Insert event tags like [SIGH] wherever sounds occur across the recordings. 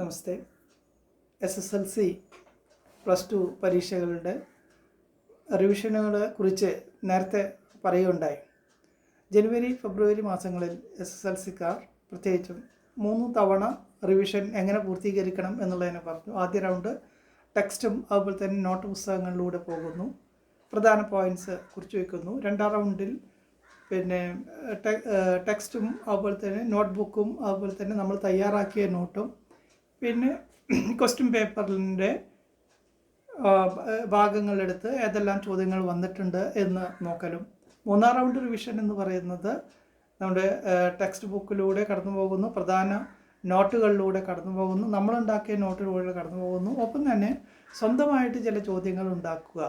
നമസ്തേ. S S L C plus two പരീക്ഷകളുടെ റിവിഷനുകളെ കുറിച്ച് നേരത്തെ പറയുകയുണ്ടായി. ജനുവരി ഫെബ്രുവരി മാസങ്ങളിൽ എസ് എസ് എൽ സിക്കാർ പ്രത്യേകിച്ചും മൂന്ന് തവണ റിവിഷൻ എങ്ങനെ പൂർത്തീകരിക്കണം എന്നുള്ളതിനെ പറഞ്ഞു. ആദ്യ റൗണ്ട് ടെക്സ്റ്റും അതുപോലെ തന്നെ നോട്ട് പുസ്തകങ്ങളിലൂടെ പോകുന്നു. പ്രധാന പോയിന്റ്സ് കുറിച്ച് വയ്ക്കുന്നു. രണ്ടാം റൗണ്ടിൽ പിന്നെ ടെക്സ്റ്റും അതുപോലെ തന്നെ നോട്ട്ബുക്കും അതുപോലെ തന്നെ നമ്മൾ തയ്യാറാക്കിയ നോട്ടും പിന്നെ [CLEARS THROAT] ക്വസ്റ്റ്യൻ പേപ്പറിന്റെ ഭാഗങ്ങളെടുത്ത് ഏതെല്ലാം ചോദ്യങ്ങൾ വന്നിട്ടുണ്ട് എന്ന് നോക്കലും. മൂന്നാം റൗണ്ട് റിവിഷൻ എന്ന് പറയുന്നത് നമ്മുടെ ടെക്സ്റ്റ് ബുക്കിലൂടെ കടന്നു പോകുന്നു പ്രധാന നോട്ടുകളിലൂടെ കടന്നു പോകുന്നു നമ്മളുണ്ടാക്കിയ നോട്ടിലൂടെ കടന്നു പോകുന്നു. ഒപ്പം തന്നെ സ്വന്തമായിട്ട് ചില ചോദ്യങ്ങൾ ഉണ്ടാക്കുക.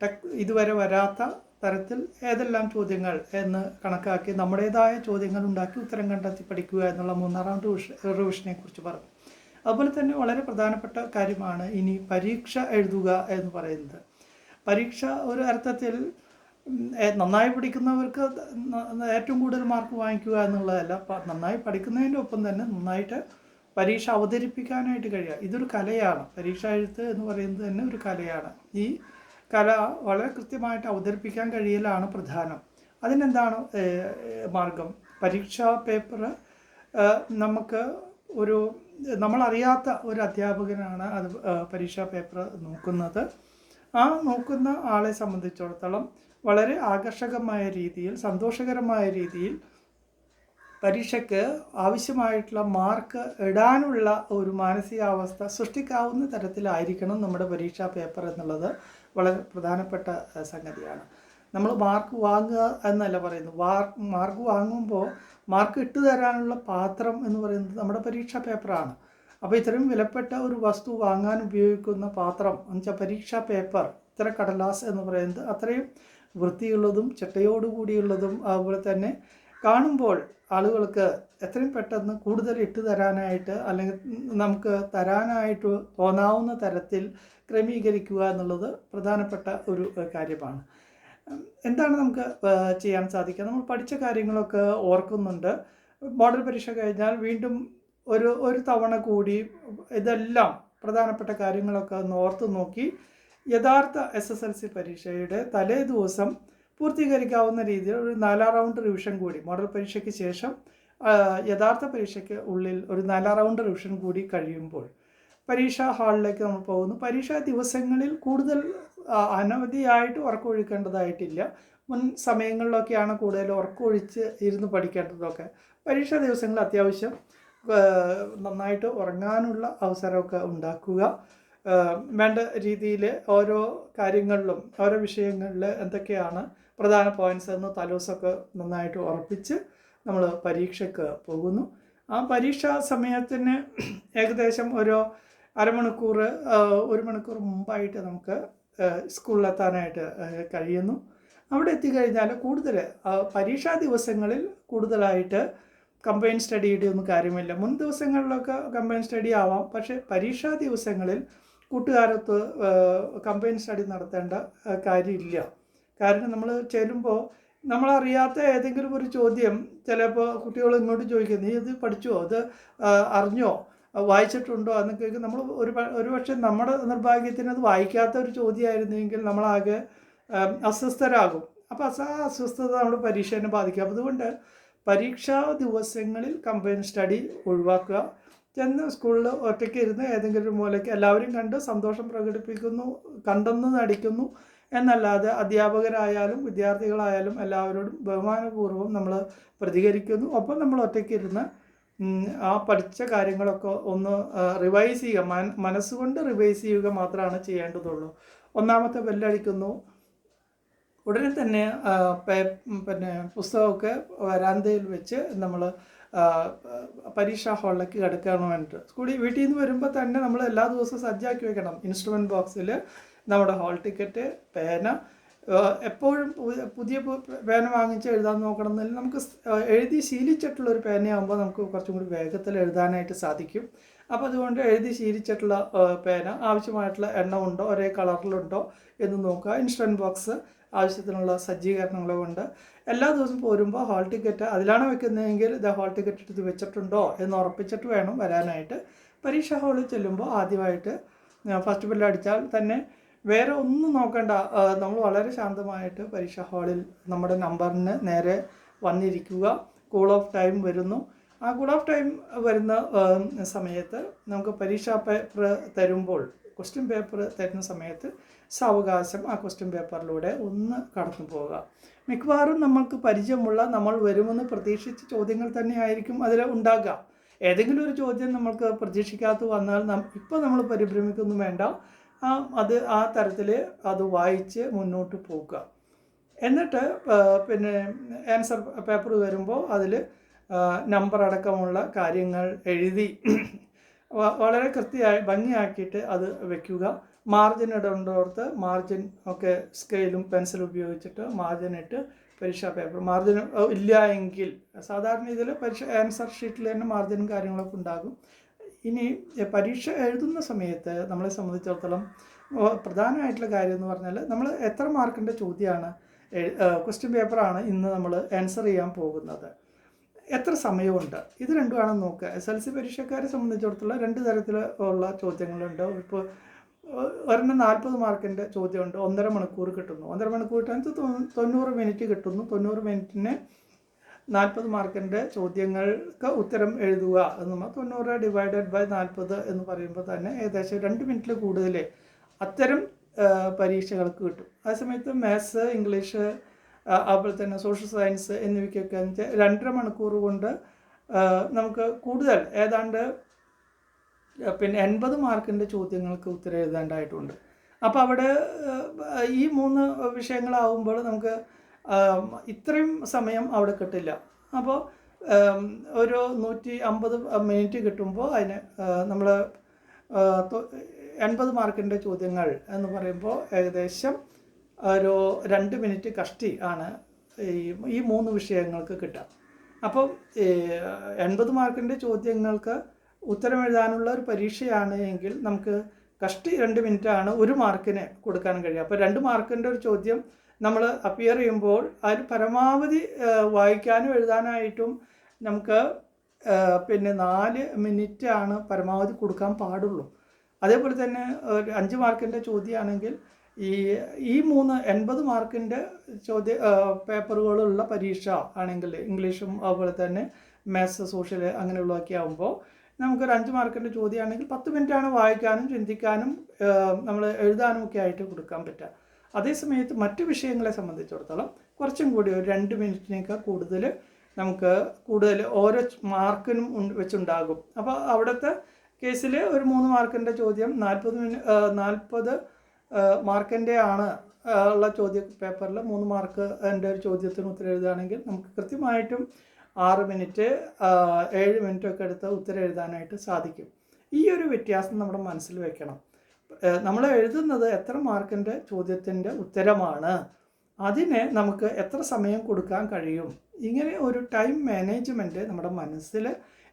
ടെക് ഇതുവരെ വരാത്ത തരത്തിൽ ഏതെല്ലാം ചോദ്യങ്ങൾ എന്ന് കണക്കാക്കി നമ്മുടേതായ ചോദ്യങ്ങൾ ഉണ്ടാക്കി ഉത്തരം കണ്ടെത്തി പഠിക്കുക എന്നുള്ള മൂന്നാം റൗണ്ട് റിവിഷനെ കുറിച്ച് പറഞ്ഞു. അതുപോലെ തന്നെ വളരെ പ്രധാനപ്പെട്ട കാര്യമാണ് ഇനി പരീക്ഷ എഴുതുക എന്ന് പറയുന്നത്. പരീക്ഷ ഒരു അർത്ഥത്തിൽ നന്നായി പഠിക്കുന്നവർക്ക് ഏറ്റവും കൂടുതൽ മാർക്ക് വാങ്ങിക്കുക എന്നുള്ളതല്ല. നന്നായി പഠിക്കുന്നതിന്റെ ഒപ്പം തന്നെ നന്നായിട്ട് പരീക്ഷ അവതരിപ്പിക്കാനായിട്ട് കഴിയുക. ഇതൊരു കലയാണ്. പരീക്ഷ എഴുത്ത് എന്ന് പറയുന്നത് തന്നെ ഒരു കലയാണ്. ഈ കല വളരെ കൃത്യമായിട്ട് അവതരിപ്പിക്കാൻ കഴിയലാണ് പ്രധാനം. അതിനെന്താണ് മാർഗം? പരീക്ഷാ പേപ്പർ നമുക്ക് ഒരു നമ്മളറിയാത്ത ഒരു അധ്യാപകനാണ് അത് പരീക്ഷാ പേപ്പർ നോക്കുന്നത്. ആ നോക്കുന്ന ആളെ സംബന്ധിച്ചിടത്തോളം വളരെ ആകർഷകമായ രീതിയിൽ സന്തോഷകരമായ രീതിയിൽ പരീക്ഷയ്ക്ക് ആവശ്യമായിട്ടുള്ള മാർക്ക് ഇടാനുള്ള ഒരു മാനസികാവസ്ഥ സൃഷ്ടിക്കാവുന്ന തരത്തിലായിരിക്കണം നമ്മുടെ പരീക്ഷാ പേപ്പർ എന്നുള്ളത് വളരെ പ്രധാനപ്പെട്ട സംഗതിയാണ്. നമ്മൾ മാർക്ക് വാങ്ങുക എന്നല്ല പറയുന്നത്. മാർക്ക് വാങ്ങുമ്പോൾ മാർക്ക് ഇട്ടു തരാനുള്ള പാത്രം എന്ന് പറയുന്നത് നമ്മുടെ പരീക്ഷാ പേപ്പറാണ്. അപ്പോൾ ഇത്രയും വിലപ്പെട്ട ഒരു വസ്തു വാങ്ങാൻ ഉപയോഗിക്കുന്ന പാത്രം എന്നുവെച്ചാൽ പരീക്ഷാ പേപ്പർ ഇത്ര കടലാസ് എന്ന് പറയുന്നത് അത്രയും വൃത്തിയുള്ളതും ചിട്ടയോടുകൂടിയുള്ളതും അതുപോലെ തന്നെ കാണുമ്പോൾ ആളുകൾക്ക് എത്രയും പെട്ടെന്ന് കൂടുതൽ ഇട്ട് തരാനായിട്ട് അല്ലെങ്കിൽ നമുക്ക് തരാനായിട്ട് തോന്നാവുന്ന തരത്തിൽ ക്രമീകരിക്കുക എന്നുള്ളത് പ്രധാനപ്പെട്ട ഒരു കാര്യമാണ്. എന്താണ് നമുക്ക് ചെയ്യാൻ സാധിക്കുക? നമ്മൾ പഠിച്ച കാര്യങ്ങളൊക്കെ ഓർക്കുന്നുണ്ട്. മോഡൽ പരീക്ഷ കഴിഞ്ഞാൽ വീണ്ടും ഒരു ഒരു തവണ കൂടി ഇതെല്ലാം പ്രധാനപ്പെട്ട കാര്യങ്ങളൊക്കെ ഒന്ന് ഓർത്ത് നോക്കി യഥാർത്ഥ എസ് എസ് എൽ സി പരീക്ഷയുടെ തലേ ദിവസം പൂർത്തീകരിക്കാവുന്ന രീതിയിൽ ഒരു നാലാം റൗണ്ട് റിവിഷൻ കൂടി മോഡൽ പരീക്ഷയ്ക്ക് ശേഷം യഥാർത്ഥ പരീക്ഷയ്ക്ക് ഉള്ളിൽ ഒരു നാലാം റൗണ്ട് റിവിഷൻ കൂടി കഴിയുമ്പോൾ പരീക്ഷാ ഹാളിലേക്ക് നമ്മൾ പോകുന്നു. പരീക്ഷാ ദിവസങ്ങളിൽ കൂടുതൽ അനവധിയായിട്ട് ഉറക്കമൊഴിക്കേണ്ടതായിട്ടില്ല മുൻ സമയങ്ങളിലൊക്കെയാണ് കൂടുതൽ ഉറക്കമൊഴിച്ച് ഇരുന്ന് പഠിക്കേണ്ടതൊക്കെ. പരീക്ഷാ ദിവസങ്ങളിൽ അത്യാവശ്യം നന്നായിട്ട് ഉറങ്ങാനുള്ള അവസരമൊക്കെ ഉണ്ടാക്കുക. വേണ്ട രീതിയിൽ ഓരോ കാര്യങ്ങളിലും ഓരോ വിഷയങ്ങളിൽ എന്തൊക്കെയാണ് പ്രധാന പോയിന്റ്സ് എന്ന് തലോസൊക്കെ നന്നായിട്ട് ഉറപ്പിച്ച് നമ്മൾ പരീക്ഷയ്ക്ക് പോകുന്നു. ആ പരീക്ഷാ സമയത്തിന് ഏകദേശം ഒരു അരമണിക്കൂർ ഒരു മണിക്കൂർ മുമ്പായിട്ട് നമുക്ക് സ്കൂളിലെത്താനായിട്ട് കഴിയുന്നു. അവിടെ എത്തിക്കഴിഞ്ഞാൽ കൂടുതൽ പരീക്ഷാ ദിവസങ്ങളിൽ കൂടുതലായിട്ട് കമ്പൈൻ സ്റ്റഡിയുടെ ഒന്നും കാര്യമില്ല. മുൻ ദിവസങ്ങളിലൊക്കെ കമ്പൈൻ സ്റ്റഡി ആവാം. പക്ഷേ പരീക്ഷാ ദിവസങ്ങളിൽ കൂട്ടുകാരത്ത് കമ്പൈൻ സ്റ്റഡി നടത്തേണ്ട കാര്യമില്ല. കാരണം നമ്മൾ ചെല്ലുമ്പോൾ നമ്മളറിയാത്ത ഏതെങ്കിലും ഒരു ചോദ്യം ചിലപ്പോൾ കുട്ടികൾ ഇങ്ങോട്ട് ചോദിക്കും നീ ഇത് പഠിച്ചോ? അത് അറിഞ്ഞോ? ആ, എന്ന് എന്നൊക്കെ നമ്മൾ ഒരു ഒരുപക്ഷെ ഒരു പക്ഷേ നമ്മുടെ നിർഭാഗ്യത്തിന് അത് വായിക്കാത്ത ഒരു ചോദ്യമായിരുന്നെങ്കിൽ നമ്മളാകെ അസ്വസ്ഥരാകും. അപ്പോൾ ആ അസ്വസ്ഥത നമ്മുടെ പരീക്ഷേനെ ബാധിക്കും. അപ്പോൾ അതുകൊണ്ട് പരീക്ഷാ ദിവസങ്ങളിൽ കമ്പൈൻ സ്റ്റഡി ഒഴിവാക്കുക. ചെന്ന് സ്കൂളിൽ ഒറ്റയ്ക്ക് ഇരുന്ന് ഏതെങ്കിലും ഒരു മൂലയ്ക്ക് എല്ലാവരും കണ്ട് സന്തോഷം പ്രകടിപ്പിക്കുന്നു കണ്ടെന്ന് നടിക്കുന്നു എന്നല്ലാതെ അധ്യാപകരായാലും വിദ്യാർത്ഥികളായാലും എല്ലാവരോടും ബഹുമാനപൂർവം നമ്മൾ പ്രതികരിക്കുന്നു. ഒപ്പം നമ്മൾ ഒറ്റയ്ക്ക് ഇരുന്ന് ആ പഠിച്ച കാര്യങ്ങളൊക്കെ ഒന്ന് റിവൈസ് ചെയ്യുക. മന മനസ്സുകൊണ്ട് റിവൈസ് ചെയ്യുക മാത്രമാണ് ചെയ്യേണ്ടതുള്ളൂ. ഒന്നാമത്തെ ബെല്ലടിക്കുന്നു. ഉടനെ തന്നെ പിന്നെ പുസ്തകമൊക്കെ വരാന്തയിൽ വെച്ച് നമ്മൾ പരീക്ഷാ ഹാളിലേക്ക് കിടക്കുകയാണ് വേണ്ടിയിട്ട് സ്കൂളിൽ വീട്ടിൽ നിന്ന് വരുമ്പോൾ തന്നെ നമ്മൾ എല്ലാ ദിവസവും സജ്ജാക്കി വെക്കണം. ഇൻസ്ട്രുമെന്റ് ബോക്സിൽ നമ്മുടെ ഹാൾ ടിക്കറ്റ് പേന എപ്പോഴും പുതിയ പേന വാങ്ങിച്ച് എഴുതാൻ നോക്കണം എന്നല്ല നമുക്ക് എഴുതി ശീലിച്ചിട്ടുള്ള ഒരു പേനയാകുമ്പോൾ നമുക്ക് കുറച്ചും കൂടി വേഗത്തിൽ എഴുതാനായിട്ട് സാധിക്കും. അപ്പോൾ അതുകൊണ്ട് എഴുതി ശീലിച്ചിട്ടുള്ള പേന ആവശ്യമായിട്ടുള്ള എണ്ണം ഉണ്ടോ ഒരേ കളറിലുണ്ടോ എന്ന് നോക്കുക. ഇൻസ്റ്റന്റ് ബോക്സ് ആവശ്യത്തിനുള്ള സജ്ജീകരണങ്ങളും ഉണ്ട് എല്ലാ ദിവസവും പോരുമ്പോൾ ഹാൾ ടിക്കറ്റ് അതിലാണ് വെക്കുന്നതെങ്കിൽ ഇത് ഹാൾ ടിക്കറ്റ് എടുത്ത് വെച്ചിട്ടുണ്ടോ എന്ന് ഉറപ്പിച്ചിട്ട് വേണം വരാനായിട്ട്. പരീക്ഷാ ഹാളിൽ ചെല്ലുമ്പോൾ ആദ്യമായിട്ട് ഫസ്റ്റ് ബില്ലടിച്ചാൽ തന്നെ വേറെ ഒന്നും നോക്കണ്ട. നമ്മൾ വളരെ ശാന്തമായിട്ട് പരീക്ഷാ ഹാളിൽ നമ്മുടെ നമ്പറിന് നേരെ വന്നിരിക്കുക. കൂൾ ഓഫ് ടൈം വരുന്നു. ആ കൂൾ ഓഫ് ടൈം വരുന്ന സമയത്ത് നമുക്ക് പരീക്ഷാ പേപ്പർ തരുമ്പോൾ ക്വസ്റ്റ്യൻ പേപ്പർ തരുന്ന സമയത്ത് സാവകാശം ആ ക്വസ്റ്റ്യൻ പേപ്പറിലൂടെ ഒന്ന് കടന്നു പോവുക. മിക്കവാറും നമ്മൾക്ക് പരിചയമുള്ള നമ്മൾ വരുമെന്ന് പ്രതീക്ഷിച്ച ചോദ്യങ്ങൾ തന്നെയായിരിക്കും അതിൽ ഉണ്ടാകുക. ഏതെങ്കിലും ഒരു ചോദ്യം നമ്മൾക്ക് പ്രതീക്ഷിക്കാത്ത വന്നാൽ നം ഇപ്പോൾ നമ്മൾ പരിഭ്രമിക്കൊന്നും വേണ്ട. ആ അത് ആ തരത്തിൽ അത് വായിച്ച് മുന്നോട്ട് പോകുക എന്നിട്ട് പിന്നെ ആൻസർ പേപ്പർ വരുമ്പോൾ അതിൽ നമ്പർ അടക്കമുള്ള കാര്യങ്ങൾ എഴുതി വളരെ കൃത്യമായി ഭംഗിയാക്കിയിട്ട് അത് വയ്ക്കുക മാർജിൻ ഇടണ്ടോർത്ത് മാർജിൻ ഒക്കെ സ്കെയിലും പെൻസിലും ഉപയോഗിച്ചിട്ട് മാർജിൻ ഇട്ട് പരീക്ഷാ പേപ്പർ മാർജിൻ ഇല്ല എങ്കിൽ സാധാരണ ഇതിൽ പരീക്ഷ ആൻസർ ഷീറ്റിൽ തന്നെ മാർജിനും കാര്യങ്ങളൊക്കെ ഉണ്ടാകും. ഇനി പരീക്ഷ എഴുതുന്ന സമയത്ത് നമ്മളെ സംബന്ധിച്ചിടത്തോളം പ്രധാനമായിട്ടുള്ള കാര്യം എന്ന് പറഞ്ഞാൽ നമ്മൾ എത്ര മാർക്കിന്റെ ചോദ്യമാണ് ക്വസ്റ്റ്യൻ പേപ്പറാണ് ഇന്ന് നമ്മൾ ആൻസർ ചെയ്യാൻ പോകുന്നത്. എത്ര സമയമുണ്ട്? ഇത് രണ്ടുമാണ് നോക്കുക എസ് എൽ സി പരീക്ഷക്കാരെ സംബന്ധിച്ചിടത്തോളം രണ്ട് തരത്തിലുള്ള ചോദ്യങ്ങളുണ്ട്. ഇപ്പോൾ ഒരെണ്ണം നാൽപ്പത് മാർക്കിന്റെ ചോദ്യമുണ്ട്. ഒന്നര മണിക്കൂർ കിട്ടുന്നു. ഒന്നര മണിക്കൂർ കിട്ടാൻ തൊണ്ണൂ- തൊണ്ണൂറ് മിനിറ്റ് കിട്ടുന്നു. തൊണ്ണൂറ് മിനിറ്റിന് നാൽപ്പത് മാർക്കിന്റെ ചോദ്യങ്ങൾക്ക് ഉത്തരം എഴുതുക നമ്മൾ തൊണ്ണൂറ് ഡിവൈഡഡ് ബൈ നാൽപ്പത് എന്ന് പറയുമ്പോൾ തന്നെ ഏകദേശം രണ്ട് മിനിറ്റിൽ കൂടുതൽ അത്തരം പരീക്ഷകൾക്ക് കിട്ടും. ആ സമയത്ത് മാത്സ് ഇംഗ്ലീഷ് അതുപോലെ തന്നെ സോഷ്യൽ സയൻസ് എന്നിവയ്ക്കൊക്കെ രണ്ടര മണിക്കൂർ കൊണ്ട് നമുക്ക് കൂടുതൽ ഏതാണ്ട് പിന്നെ എൺപത് മാർക്കിന്റെ ചോദ്യങ്ങൾക്ക് ഉത്തരം എഴുതേണ്ടതായിട്ടുണ്ട്. അപ്പോൾ അവിടെ ഈ മൂന്ന് വിഷയങ്ങളാവുമ്പോൾ നമുക്ക് ഇത്രയും സമയം അവിടെ കിട്ടില്ല. അപ്പോൾ ഒരു നൂറ്റി അമ്പത് മിനിറ്റ് കിട്ടുമ്പോൾ അതിന് നമ്മൾ എൺപത് മാർക്കിന്റെ ചോദ്യങ്ങൾ എന്ന് പറയുമ്പോൾ ഏകദേശം ഒരു രണ്ട് മിനിറ്റ് കഷ്ടി ആണ് ഈ ഈ മൂന്ന് വിഷയങ്ങൾക്ക് കിട്ടുക. അപ്പം എൺപത് മാർക്കിന്റെ ചോദ്യങ്ങൾക്ക് ഉത്തരം എഴുതാനുള്ള ഒരു പരീക്ഷയാണ് എങ്കിൽ നമുക്ക് കഷ്ടി രണ്ട് മിനിറ്റാണ് ഒരു മാർക്കിന് കൊടുക്കാൻ കഴിയുക. അപ്പോൾ രണ്ട് മാർക്കിന്റെ ഒരു ചോദ്യം നമ്മൾ അപ്പിയർ ചെയ്യുമ്പോൾ അതിൽ പരമാവധി വായിക്കാനും എഴുതാനായിട്ടും നമുക്ക് പിന്നെ നാല് മിനിറ്റ് ആണ് പരമാവധി കൊടുക്കാൻ പാടുള്ളൂ. അതേപോലെ തന്നെ ഒരു അഞ്ച് മാർക്കിന്റെ ചോദ്യമാണെങ്കിൽ ഈ ഈ മൂന്ന് എൺപത് മാർക്കിന്റെ ചോദ്യ പേപ്പറുകളുള്ള പരീക്ഷ ആണെങ്കിൽ ഇംഗ്ലീഷും അതുപോലെ തന്നെ മാത്സ് സോഷ്യൽ അങ്ങനെയുള്ളതൊക്കെ ആകുമ്പോൾ നമുക്കൊരു അഞ്ച് മാർക്കിന്റെ ചോദ്യമാണെങ്കിൽ പത്ത് മിനിറ്റാണ് വായിക്കാനും ചിന്തിക്കാനും നമ്മൾ എഴുതാനും ഒക്കെ ആയിട്ട് കൊടുക്കാൻ പറ്റുക. അതേസമയത്ത് മറ്റു വിഷയങ്ങളെ സംബന്ധിച്ചിടത്തോളം കുറച്ചും കൂടി ഒരു രണ്ട് മിനിറ്റിനേക്കാൾ കൂടുതൽ നമുക്ക് കൂടുതൽ ഓരോ മാർക്കിനും വെച്ചുണ്ടാകും. അപ്പോൾ അവിടുത്തെ കേസിൽ ഒരു മൂന്ന് മാർക്കിന്റെ ചോദ്യം നാൽപ്പത് മിനി നാൽപ്പത് മാർക്കിന്റെ ആണ് ഉള്ള ചോദ്യ പേപ്പറിൽ മൂന്ന് മാർക്ക് എന്റെ ഒരു ചോദ്യത്തിന് ഉത്തരം എഴുതുകയാണെങ്കിൽ നമുക്ക് കൃത്യമായിട്ടും ആറ് മിനിറ്റ് ഏഴ് മിനിറ്റൊക്കെ എടുത്ത് ഉത്തരം എഴുതാനായിട്ട് സാധിക്കും. ഈ ഒരു വ്യത്യാസം നമ്മുടെ മനസ്സിൽ വെക്കണം. നമ്മൾ എഴുതുന്നത് എത്ര മാർക്കിന്റെ ചോദ്യത്തിന്റെ ഉത്തരമാണ്. അതിന് നമുക്ക് എത്ര സമയം കൊടുക്കാൻ കഴിയും? ഇങ്ങനെ ഒരു ടൈം മാനേജ്മെന്റ് നമ്മുടെ മനസ്സിൽ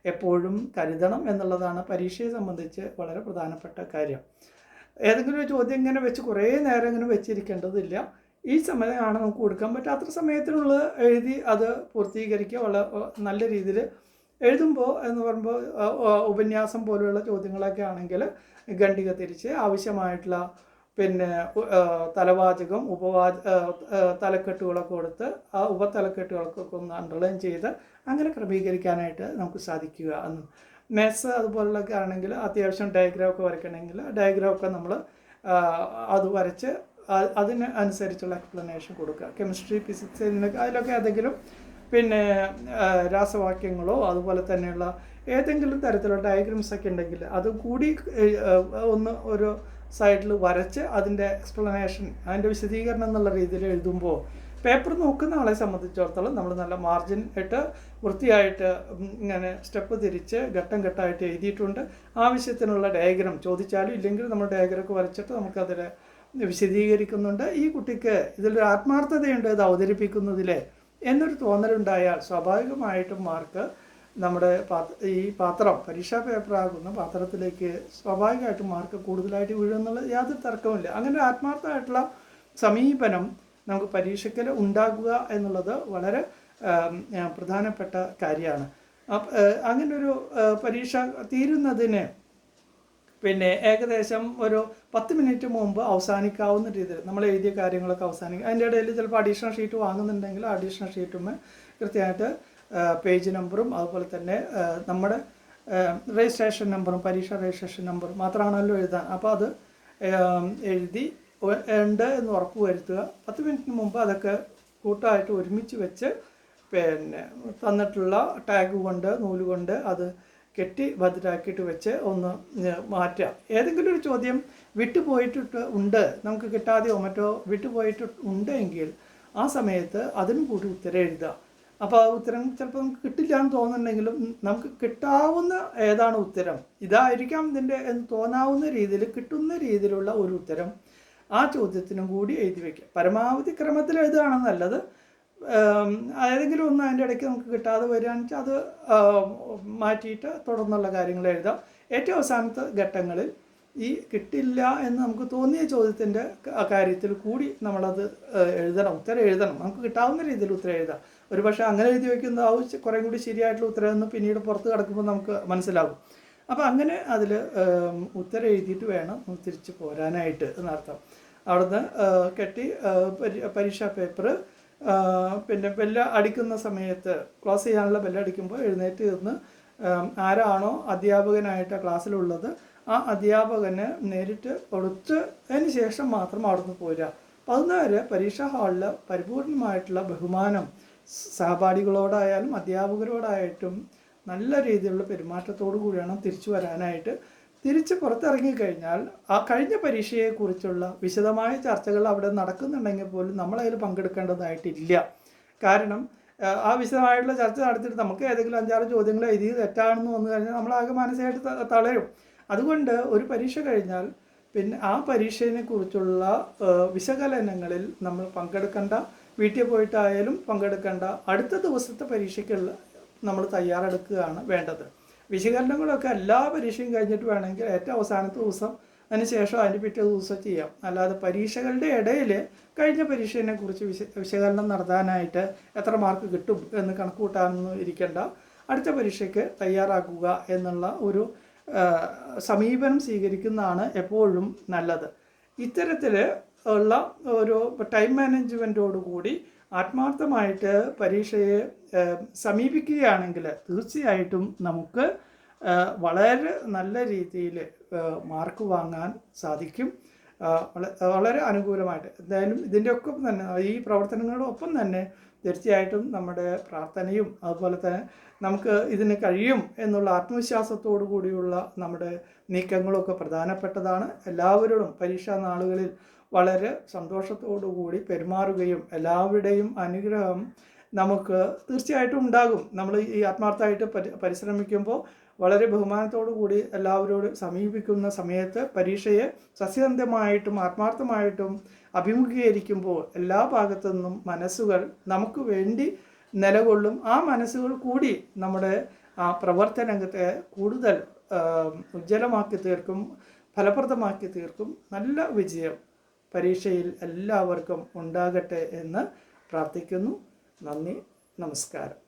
എപ്പോഴും കരുതണം എന്നുള്ളതാണ് പരീക്ഷയെ സംബന്ധിച്ച് വളരെ പ്രധാനപ്പെട്ട കാര്യം. ഏതെങ്കിലും ഒരു ചോദ്യം ഇങ്ങനെ വെച്ച് കുറേ നേരം ഇങ്ങനെ വെച്ചിരിക്കേണ്ടതില്ല. ഈ സമയമാണ് നമുക്ക് കൊടുക്കാൻ പറ്റാത്ത സമയത്തിനുള്ള എഴുതി അത് പൂർത്തീകരിക്കുക വളരെ നല്ല രീതിയിൽ എഴുതുമ്പോൾ എന്ന് പറയുമ്പോൾ ഉപന്യാസം പോലെയുള്ള ചോദ്യങ്ങളൊക്കെ ആണെങ്കിൽ ഖണ്ഡിക തിരിച്ച് ആവശ്യമായിട്ടുള്ള പിന്നെ തലവാചകം ഉപവാച തലക്കെട്ടുകളൊക്കെ കൊടുത്ത് ആ ഉപതലക്കെട്ടുകൾക്കൊക്കെ ഒന്ന് അണ്ടർലൈൻ ചെയ്ത് അങ്ങനെ ക്രമീകരിക്കാനായിട്ട് നമുക്ക് സാധിക്കുക എന്ന്. മെസ്സ് അതുപോലുള്ളൊക്കെ ആണെങ്കിൽ അത്യാവശ്യം ഡയഗ്രാം ഒക്കെ വരയ്ക്കണമെങ്കിൽ ഡയഗ്രാം ഒക്കെ നമ്മൾ അത് വരച്ച് അതിന് അനുസരിച്ചുള്ള എക്സ്പ്ലനേഷൻ കൊടുക്കുക. കെമിസ്ട്രി ഫിസിക്സ് അതിലൊക്കെ ഏതെങ്കിലും പിന്നെ രാസവാക്യങ്ങളോ അതുപോലെ തന്നെയുള്ള ഏതെങ്കിലും തരത്തിലുള്ള ഡയഗ്രാംസ് ഒക്കെ ഉണ്ടെങ്കിൽ അത് കൂടി ഒന്ന് ഒരു സൈഡിൽ വരച്ച് അതിന്റെ എക്സ്പ്ലനേഷൻ അതിന്റെ വിശദീകരണം എന്നുള്ള രീതിയിൽ എഴുതുമ്പോൾ പേപ്പർ നോക്കുന്ന ആളെ സംബന്ധിച്ചിടത്തോളം നമ്മൾ നല്ല മാർജിൻ ഇട്ട് വൃത്തിയായിട്ട് ഇങ്ങനെ സ്റ്റെപ്പ് തിരിച്ച് ഘട്ടം ഘട്ടമായിട്ട് എഴുതിയിട്ടുണ്ട്. ആവശ്യത്തിനുള്ള ഡയഗ്രം ചോദിച്ചാലും ഇല്ലെങ്കിൽ നമ്മൾ ഡയഗ്രാമൊക്കെ വരച്ചിട്ട് നമുക്കതിൽ വിശദീകരിക്കുന്നുണ്ട്. ഈ കുട്ടിക്ക് ഇതിലൊരു ആത്മാർത്ഥതയുണ്ട് ഇത് അവതരിപ്പിക്കുന്നതിൽ എന്നൊരു തോന്നലുണ്ടായാൽ സ്വാഭാവികമായിട്ടും മാർക്ക് നമ്മുടെ ഈ പാത്രം പരീക്ഷാ പേപ്പറാകുന്ന പാത്രത്തിലേക്ക് സ്വാഭാവികമായിട്ടും മാർക്ക് കൂടുതലായിട്ട് വീഴുമെന്നുള്ള യാതൊരു തർക്കവുമില്ല. അങ്ങനെ ആത്മാർത്ഥമായിട്ടുള്ള സമീപനം നമുക്ക് പരീക്ഷയ്ക്കൽ ഉണ്ടാക്കുക എന്നുള്ളത് വളരെ പ്രധാനപ്പെട്ട കാര്യമാണ്. അങ്ങനൊരു പരീക്ഷ തീരുന്നതിന് പിന്നെ ഏകദേശം ഒരു പത്ത് മിനിറ്റ് മുമ്പ് അവസാനിക്കാവുന്ന രീതിയിൽ നമ്മൾ എഴുതിയ കാര്യങ്ങളൊക്കെ അവസാനിക്കും അതിന്റെ ഇടയിൽ ചിലപ്പോൾ അഡീഷണൽ ഷീറ്റ് വാങ്ങുന്നുണ്ടെങ്കിൽ അഡീഷണൽ ഷീറ്റും കൃത്യമായിട്ട് പേജ് നമ്പറും അതുപോലെ തന്നെ നമ്മുടെ രജിസ്ട്രേഷൻ നമ്പറും പരീക്ഷ രജിസ്ട്രേഷൻ നമ്പറും മാത്രമാണല്ലോ എഴുതാൻ അപ്പോൾ അത് എഴുതി ഉണ്ട് എന്ന് ഉറപ്പ് വരുത്തുക. പത്ത് മിനിറ്റിന് മുമ്പ് അതൊക്കെ കൂട്ടമായിട്ട് ഒരുമിച്ച് വെച്ച് പിന്നെ തന്നിട്ടുള്ള ടാഗ് കൊണ്ട് നൂൽ കൊണ്ട് അത് കെട്ടി ഭദ്രാക്കിയിട്ട് വെച്ച് ഒന്ന് മാറ്റാം ഏതെങ്കിലും ഒരു ചോദ്യം വിട്ടുപോയിട്ടിട്ട് ഉണ്ട് നമുക്ക് കിട്ടാതെയോ മറ്റോ വിട്ടുപോയിട്ട് ഉണ്ടെങ്കിൽ ആ സമയത്ത് അതിനും കൂടി ഉത്തരം എഴുതുക. അപ്പോൾ ആ ഉത്തരം ചിലപ്പോൾ നമുക്ക് കിട്ടില്ല എന്ന് തോന്നുന്നുണ്ടെങ്കിലും നമുക്ക് കിട്ടാവുന്ന ഏതാണ് ഉത്തരം? ഇതായിരിക്കാം ഇതിന്റെ എന്ന് തോന്നാവുന്ന രീതിയിൽ കിട്ടുന്ന രീതിയിലുള്ള ഒരു ഉത്തരം ആ ചോദ്യത്തിനും കൂടി എഴുതി വയ്ക്കുക പരമാവധി ക്രമത്തിൽ എഴുതുകയാണ് നല്ലത്. ഏതെങ്കിലും ഒന്ന് അതിന്റെ ഇടയ്ക്ക് നമുക്ക് കിട്ടാതെ വരികയാണെങ്കിൽ അത് മാറ്റിയിട്ട് തുടർന്നുള്ള കാര്യങ്ങൾ എഴുതാം. ഏറ്റവും അവസാനത്തെ ഘട്ടങ്ങളിൽ ഈ കിട്ടില്ല എന്ന് നമുക്ക് തോന്നിയ ചോദ്യത്തിന്റെ കാര്യത്തിൽ കൂടി നമ്മളത് എഴുതണം ഉത്തരം എഴുതണം. നമുക്ക് കിട്ടാവുന്ന രീതിയിൽ ഉത്തരം എഴുതാം. ഒരു പക്ഷേ അങ്ങനെ എഴുതി വയ്ക്കുന്നതാവും കുറേ കൂടി ശരിയായിട്ടുള്ള ഉത്തരം എന്ന് പിന്നീട് പുറത്ത് കിടക്കുമ്പോൾ നമുക്ക് മനസ്സിലാകും. അപ്പോൾ അങ്ങനെ അതിൽ ഉത്തരം എഴുതിയിട്ട് വേണം തിരിച്ച് പോരാനായിട്ട് എന്നർത്ഥം. അവിടുന്ന് കെട്ടി പരീക്ഷാ പേപ്പർ പിന്നെ ബെല്ല് അടിക്കുന്ന സമയത്ത് ക്ലാസ് ചെയ്യാനുള്ള ബെല്ല അടിക്കുമ്പോൾ എഴുന്നേറ്റ് നിന്ന് ആരാണോ അധ്യാപകനായിട്ട് ക്ലാസ്സിലുള്ളത് ആ അധ്യാപകന് നേരിട്ട് കൊടുത്തതിന് ശേഷം മാത്രം അവിടുന്ന് പോരുക. പതിനാല് പരീക്ഷാ ഹാളിൽ പരിപൂർണമായിട്ടുള്ള ബഹുമാനം സഹപാഠികളോടായാലും അധ്യാപകരോടായിട്ടും നല്ല രീതിയിലുള്ള പെരുമാറ്റത്തോടു കൂടിയാണ് തിരിച്ചു വരാനായിട്ട് തിരിച്ച് പുറത്തിറങ്ങിക്കഴിഞ്ഞാൽ ആ കഴിഞ്ഞ പരീക്ഷയെക്കുറിച്ചുള്ള വിശദമായ ചർച്ചകൾ അവിടെ നടക്കുന്നുണ്ടെങ്കിൽ പോലും നമ്മളതിൽ പങ്കെടുക്കേണ്ടതായിട്ടില്ല. കാരണം ആ, വിശദമായിട്ടുള്ള ചർച്ച നടത്തിയിട്ട് നമുക്ക് ഏതെങ്കിലും അഞ്ചാറ് ചോദ്യങ്ങൾ എഴുതി തെറ്റാണെന്ന് വന്നു കഴിഞ്ഞാൽ നമ്മളാകെ മാനസികമായിട്ട് തളരും. അതുകൊണ്ട് ഒരു പരീക്ഷ കഴിഞ്ഞാൽ പിന്നെ ആ പരീക്ഷയെക്കുറിച്ചുള്ള വിശകലനങ്ങളിൽ നമ്മൾ പങ്കെടുക്കേണ്ട വീട്ടിൽ പോയിട്ടായാലും പങ്കെടുക്കേണ്ട അടുത്ത ദിവസത്തെ പരീക്ഷയ്ക്കുള്ള നമ്മൾ തയ്യാറെടുക്കുകയാണ് വേണ്ടത്. വിശകലനങ്ങളൊക്കെ എല്ലാ പരീക്ഷയും കഴിഞ്ഞിട്ട് വേണമെങ്കിൽ ഏറ്റവും അവസാനത്തെ ദിവസം അതിന് ശേഷം അതിന് പിറ്റേ ദിവസം ചെയ്യാം. അല്ലാതെ പരീക്ഷകളുടെ ഇടയിൽ കഴിഞ്ഞ പരീക്ഷയെ കുറിച്ച് വിശ വിശകലനം നടത്താനായിട്ട് എത്ര മാർക്ക് കിട്ടും എന്ന് കണക്ക് കൂട്ടാനൊന്നും ഇരിക്കേണ്ട. അടുത്ത പരീക്ഷയ്ക്ക് തയ്യാറാക്കുക എന്നുള്ള ഒരു സമീപനം സ്വീകരിക്കുന്നതാണ് എപ്പോഴും നല്ലത്. ഇത്തരത്തിൽ ഉള്ള ഒരു ടൈം മാനേജ്മെന്റോടുകൂടി ആത്മാർത്ഥമായിട്ട് പരീക്ഷയെ സമീപിക്കുകയാണെങ്കിൽ തീർച്ചയായിട്ടും നമുക്ക് വളരെ നല്ല രീതിയിൽ മാർക്ക് വാങ്ങാൻ സാധിക്കും. വളരെ അനുകൂലമായിട്ട്. എന്തായാലും ഇതിന്റെ ഒക്കെ തന്നെ ഈ പ്രവർത്തനങ്ങളോടൊപ്പം തന്നെ തീർച്ചയായിട്ടും നമ്മുടെ പ്രാർത്ഥനയും അതുപോലെ തന്നെ നമുക്ക് ഇതിന് കഴിയും എന്നുള്ള ആത്മവിശ്വാസത്തോടു കൂടിയുള്ള നമ്മുടെ നീക്കങ്ങളൊക്കെ പ്രധാനപ്പെട്ടതാണ്. എല്ലാവരോടും പരീക്ഷാ നാളുകളിൽ വളരെ സന്തോഷത്തോടു കൂടി പെരുമാറുകയും എല്ലാവരുടെയും അനുഗ്രഹം നമുക്ക് തീർച്ചയായിട്ടും ഉണ്ടാകും. നമ്മൾ ഈ ആത്മാർത്ഥമായിട്ട് പരിശ്രമിക്കുമ്പോൾ വളരെ ബഹുമാനത്തോടു കൂടി എല്ലാവരോട് സമീപിക്കുന്ന സമയത്ത് പരീക്ഷയെ സസ്യന്ധമായിട്ടും ആത്മാർത്ഥമായിട്ടും അഭിമുഖീകരിക്കുമ്പോൾ എല്ലാ ഭാഗത്തു നിന്നും മനസ്സുകൾ നമുക്ക് വേണ്ടി നിലകൊള്ളും. ആ മനസ്സുകൾ കൂടി നമ്മുടെ ആ പ്രവർത്തനത്തെ കൂടുതൽ ഉജ്ജ്വലമാക്കി തീർക്കും ഫലപ്രദമാക്കി തീർക്കും. നല്ല വിജയം. പരീക്ഷയിൽ എല്ലാവർക്കും ഉണ്ടാകട്ടെ എന്ന് പ്രാർത്ഥിക്കുന്നു. നന്ദി നമസ്കാരം.